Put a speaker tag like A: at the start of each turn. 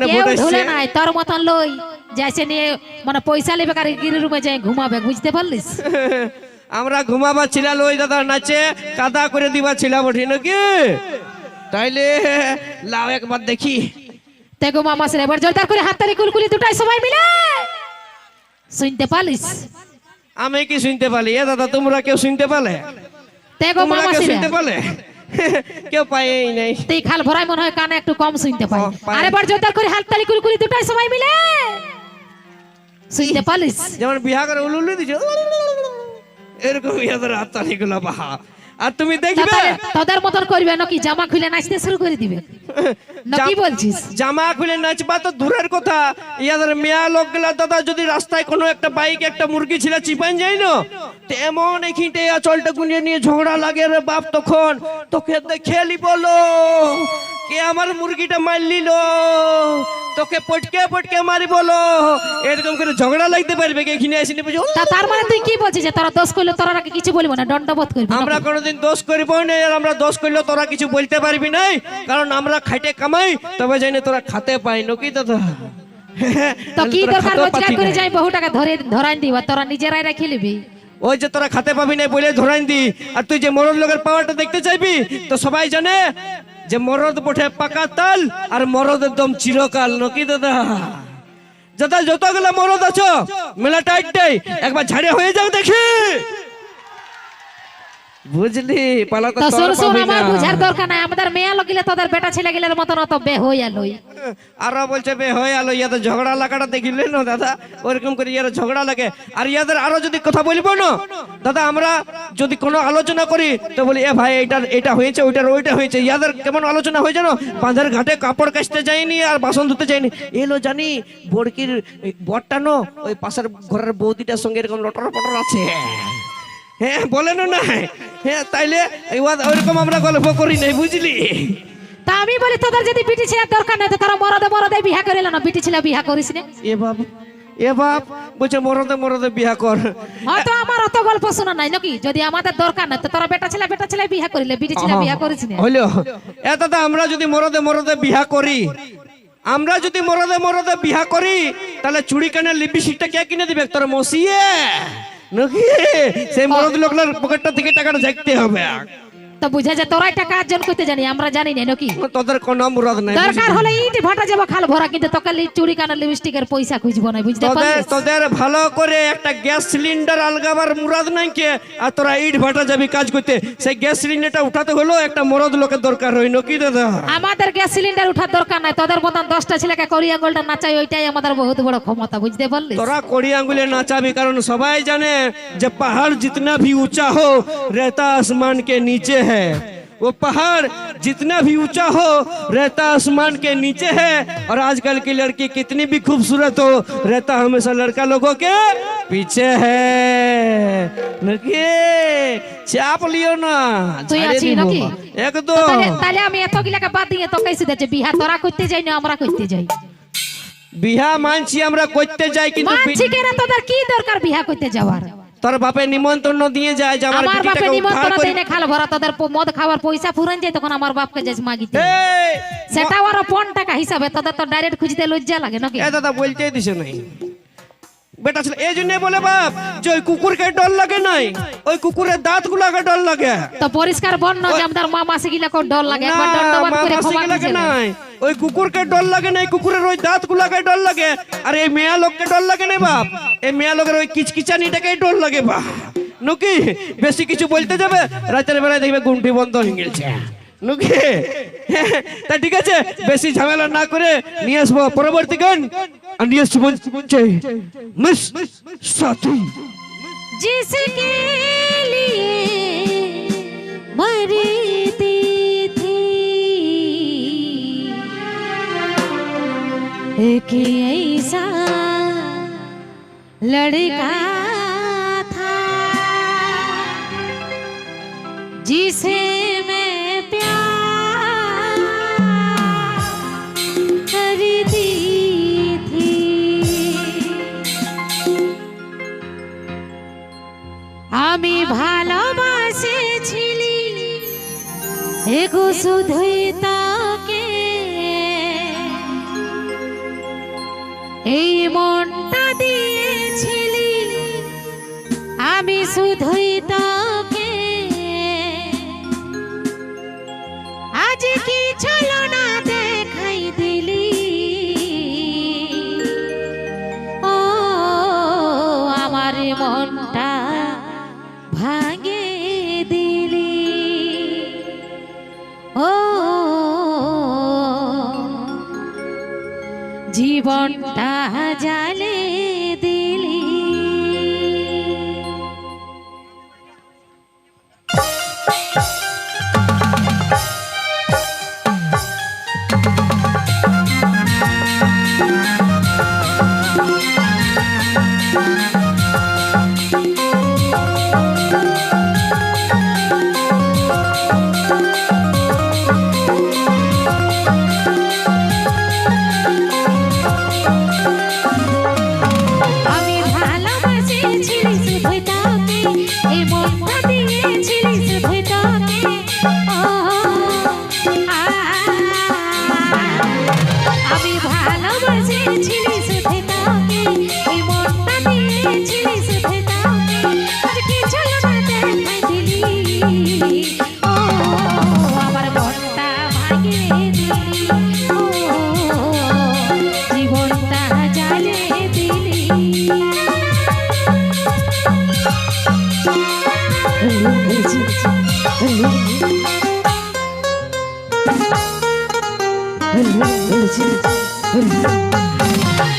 A: এখানে
B: কেউ
A: ভোট
B: নাই তোর মতন লই যাইছে নিয়ে মানে পয়সা লেবে কার গিরি রুমে যাই ঘুমাবে বুঝতে পারলিস?
A: আমরা ঘুমাবা দাদা নাচে কাদা করে দিবা ওঠি নাকি? তাইলে লাও একবার দেখি।
B: গো মামা এবার জোরদার করে হাততালি কুলকুলি দুটাই সবাই মিলে। শুনতে পালিস
A: আমি কি শুনতে পারি এ দাদা তোমরা কেউ শুনতে পালে?
B: গো মামা
A: শুনতে পালে? কেউ পাই নাই।
B: তুই খাল ভরাই মনে হয় কানে একটু কম শুনতে পাই। আরে বড় জোরদার করে হাততালি কুলকুলি দুটাই সবাই মিলে। শুনতে পালিস।
A: যেমন বিহা করে উলুলু দিছো এরকম ইয়াদের হাততালি গুলা বাহা আর তুমি দেখবে?
B: তোদের মতন করবে নাকি? জামা খুলে নাচতে শুরু করে দিবে। না কি
A: জাম-
B: বলছিস?
A: জামা খুলে নাচবা তো দূরের কথা। ইয়াদের মেয়া লোক গেলা দাদা যদি রাস্তায় কোনো একটা বাইক একটা মুরগি ছিল চিপান যাই না? তো এমন এখিনটে চলটা গুনিয়ে নিয়ে ঝগড়া লাগে রে বাপ তখন। তোকে দেখে বলো কে আমার মুরগিটা মার লিল তোকে পটকে পটকে মারি বলো। এরকম করে ঝগড়া লাগতে পারবে কি? এখানে আসিনি বুঝো
B: তা তার মানে তুই কি বলছিস যে তোরা দোষ করলে তোরা নাকি কিছু বলব না? দণ্ডবোধ করবি
A: আমরা? কোনোদিন দোষ করিব না আর আমরা দোষ করলে তোরা কিছু বলতে পারবি না কারণ আমরা খাইতে কামাই তবে জানি তোরা খাতে পাই নাকি দাদা?
B: তো কি দরকার রোজগার করে যাই বহু টাকা ধরে ধরাই দিবা তোরা নিজেরাই রেখে নিবি।
A: ওই যে তোরা খাতে পাবি না বলে ধরাই দি আর তুই যে মরদ লোকের পাওয়ারটা দেখতে চাইবি তো সবাই জানে যে মরদ বটে পাকা তাল আর মরদ একদম চিরকাল, নকি দাদা? দাদা, যতগুলো মরদ আছো, মেলা টাইটটাই একবার ঝাড়ে হয়ে যাও দেখি। বুঝলি তো
B: তো শোন শোন আমার বুঝার দরকার নাই। আমাদের মেয়ে লগিলে তোদের বেটা ছেলে গিলের মতন অত বে হই আলোই
A: আরও বলছে বে হয়ে আলো ইয়াদের ঝগড়া লাগাটা দেখিলে না দাদা? ওরকম করে ইয়ার ঝগড়া লাগে। আর ইয়াদের আরও যদি কথা বলব না দাদা আমরা যদি কোনো আলোচনা করি তো বলি এ ভাই এটার এটা হয়েছে ওইটার ওইটা হয়েছে। ইয়াদের কেমন আলোচনা হয়ে জানো বাঁধের ঘাটে কাপড় কাচতে যায়নি আর বাসন ধুতে যায়নি। এলো জানি বড়কির এই বরটা নো ওই পাশের ঘরের বৌদিটার সঙ্গে এরকম লটর পটর আছে। হ্যাঁ বলেন না হ্যাঁ তাইলে ওইরকম আমরা গল্প করি নাই বুঝলি?
B: তা আমি বলি তোদের যদি বিটি ছেলের দরকার নাই তো তোরা মরদে মরদে বিহা করে না? বিটি ছেলে বিহা করিস না।
A: এ বাপ এ বাপ বলছে মরদে মরদে বিয়া কর।
B: হয়তো আমার অত গল্প শোনা নাই নাকি? যদি আমাদের দরকার নাই তো তোরা বেটা ছেলে বেটা ছেলে বিহা করিলে বিটি ছেলে বিহা করিস না।
A: হইল। এ দাদা আমরা যদি মরদে মরদে বিয়া করি আমরা যদি মরদে মরদে বিয়া করি তাহলে চুড়ি কানের লিপস্টিকটা কে কিনে দিবে? তোর মসিয়ে। নাকি? সেই মরদ লোকলার পকেটটা থেকে টাকাটা দেখতে হবে।
B: তো বুঝা যায় তোরাই টাকা অর্জন করতে জানি আমরা জানি না নাকি
A: তোদের কোনো মুরাদ নাই
B: দরকার হলে ইট ভাটা যাবো খাল ভরা কিন্তু তোকে লি- চুরি কানা লিপস্টিকের পয়সা খুঁজবো না বুঝতে
A: তোদের
B: পারলিস
A: তোদের ভালো করে একটা গ্যাস সিলিন্ডার আলগাবার মুরাদ নাই কে আর তোরা ইট ভাটা যাবি কাজ করতে সেই গ্যাস সিলিন্ডারটা উঠাতে হলো একটা মরদ লোকের দরকার হয় নাকি দাদা
B: আমাদের গ্যাস সিলিন্ডার উঠার দরকার নাই তোদের মতন দশটা ছেলেকে করি আঙ্গুলটা নাচাই ওইটাই আমাদের বহুত বড় ক্ষমতা বুঝতে পারলি
A: তোরা কড়ি আঙ্গুলে नाचाबी कारण सबाई जाने जब पहाड़ जितना भी ऊंचा हो रहता आसमान के नीचे है वो पहाड़ जितना भी ऊंचा हो रहता आसमान के नीचे है और आजकल की लड़की कितनी भी खूबसूरत हो रहता हमेशा लड़का लोगों के पीछे है नकिए चाप लियो ना
B: তুই
A: झाड़े
B: আছিস
A: दी
B: নাকি
A: होगा।
B: তো
A: एकदम
B: তাহলে তাহলে আমি এত গিলাকে বাদ দিয়ে তো কেসে দিচ্ছে বিহা তোরা করতে যাই না আমরা করতে যাই
A: বিহা মানছি আমরা করতে যাই কিন্তু
B: মানছি কেন তোদের কি দরকার বিহা করতে যাওয়ার
A: তোর বাপে নিমন্ত্রণ দিয়ে যায় যে আমার
B: আমার বাপে নিমন্ত্রণ দেয় না খাল ভরা তাদের মদ খাওয়ার পয়সা ফুরান যায় তখন আমার বাপকে যাস মাগিতে সেটা ওর পন টাকা হিসাবে তোদের তো ডাইরেক্ট খুঁজতে লজ্জা লাগে নাকি?
A: এ দাদা বলতে দিছে নাই বেটা ছিল এই জন্য বলে বাপ যে ওই কুকুরকে ডর লাগে নাই ওই কুকুরের দাঁত গুলাকে ডর লাগে।
B: তো পরিষ্কার বন্য যে আমাদের মা মাসি গিলা কোন ডর লাগে একবার দণ্ডবাদ করে ক্ষমা
A: গুলাকে নাই। ওই কুকুরকে ডর লাগে নাই কুকুরের ওই দাঁত গুলাকে ডর লাগে। আর এই মেয়া লোককে ডর লাগে নাই বাপ এই মেয়া লোকের ওই কিচকিচানিটাকে ডর লাগে বাপ। নুকি বেশি কিছু বলতে যাবে? রাতের বেলায় দেখবে গুন্টি বন্ধ হয়ে গেছে। নুকি তা ঠিক আছে বেশি ঝামেলা না করে নিয়ে আসব পরবর্তী গান। अन्य साथी
B: जिसके लिए मरती थी। एक ऐसा लड़का था जिसे গো শুধুই তাকে। এই মনটা দিয়েছিলি আমি শুধুই তা জীবন তাহা জালে দিলি Thank you. ডাকে এ মন ঝিলিঝিলি ঝিলিঝিলি